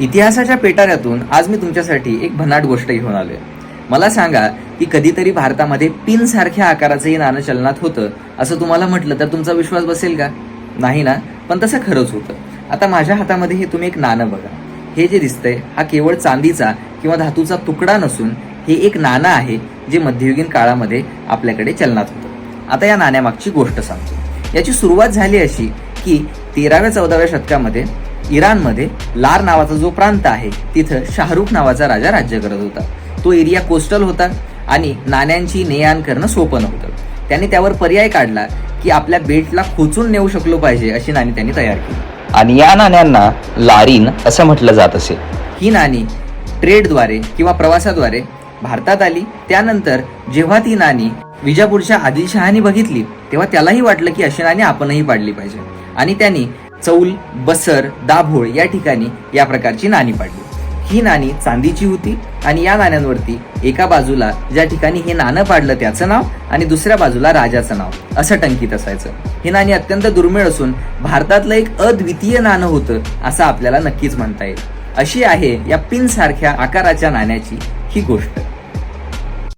इतिहासाच्या पेटाऱ्यातून आज मी तुमच्यासाठी एक भन्नाट गोष्ट घेऊन आलोय. मला सांगा की कधीतरी भारतामध्ये पिन सारख्या आकाराचंही नाणं चलनात होतं असं तुम्हाला म्हटलं तर तुमचा विश्वास बसेल का? नाही ना? पण तसं खरंच होतं. आता माझ्या हातामध्ये हे तुम्ही एक नाणं बघा. हे जे दिसतंय हा केवळ चांदीचा किंवा धातूचा तुकडा नसून हे एक नाणं आहे जे मध्ययुगीन काळामध्ये आपल्याकडे चलनात होतं. आता या नाण्यामागची गोष्ट सांगतो. याची सुरुवात झाली अशी की तेराव्या चौदाव्या शतकामध्ये इराणमध्ये लार नावाचा जो प्रांत आहे तिथं शाहरुख नावाचा राजा राज्य करत होता. तो एरिया कोस्टल होता आणि नाण्यांची ने आण करणं सोपं नव्हतं. त्याने त्यावर पर्याय काढला की आपल्या बेटला खोचून नेऊ शकलो पाहिजे अशी नाणी त्यांनी तयार केली. आणि या नाण्यांना लारीन असं म्हटलं जात असे. ही नाणी ट्रेडद्वारे किंवा प्रवासाद्वारे भारतात आली. त्यानंतर जेव्हा ती नाणी विजापूरच्या आदिलशहानी बघितली तेव्हा त्यालाही वाटलं की अशी नाणी आपणही पाडली पाहिजे. आणि त्यांनी चौल बसर दाभोळ या ठिकाणी या प्रकारची नाणी पाडली. ही नाणी चांदीची होती आणि या नाण्यांवरती एका बाजूला ज्या ठिकाणी हे नाणं पाडलं त्याचं नाव आणि दुसऱ्या बाजूला राजाचं नाव असं टंकित असायचं. ही नाणी अत्यंत दुर्मिळ असून भारतातलं एक अद्वितीय नाणं होतं असं आपल्याला नक्कीच म्हणता येईल. अशी आहे या पिन सारख्या आकाराच्या नाण्याची ही गोष्ट.